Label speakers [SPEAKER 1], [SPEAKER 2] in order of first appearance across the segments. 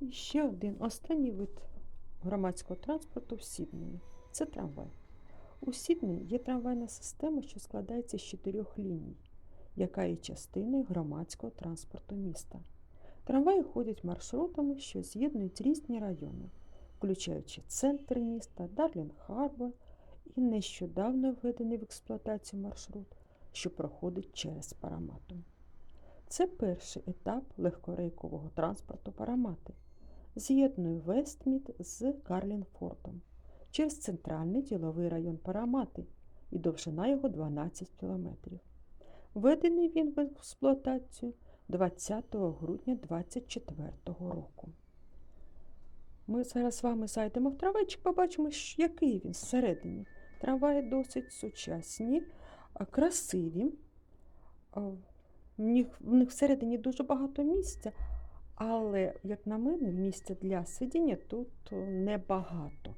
[SPEAKER 1] І ще один останній вид громадського транспорту в Сіднеї це трамвай. У Сіднеї є трамвайна система, що складається з чотирьох ліній, яка є частиною громадського транспорту міста. Трамваї ходять маршрутами, що з'єднують різні райони, включаючи центр міста, Дарлінг Харбор і нещодавно введений в експлуатацію маршрут, що проходить через Парамату. Це перший етап легкорейкового транспорту Парамати. З'єднує Вестмід з Карлінфордом через центральний діловий район Парамати і довжина його 12 кілометрів. Введений він в експлуатацію 20 грудня 2024 року. Ми зараз з вами зайдемо в трамвайчик, побачимо, який він всередині. Трамваї досить сучасні, красиві. В них, всередині дуже багато місця, але, як на мене, місця для сидіння тут небагато.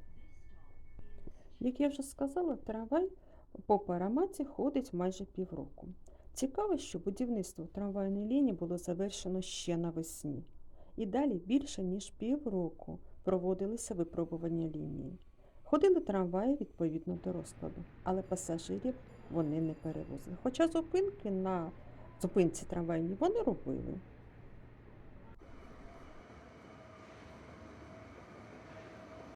[SPEAKER 1] Як я вже сказала, трамвай по параматі ходить майже півроку. Цікаво, що будівництво трамвайної лінії було завершено ще навесні. І далі більше ніж півроку проводилися випробування лінії. Ходили трамваї відповідно до розкладу, але пасажирів вони не перевозили. Хоча зупинки на зупинці трамвайні, вони робили.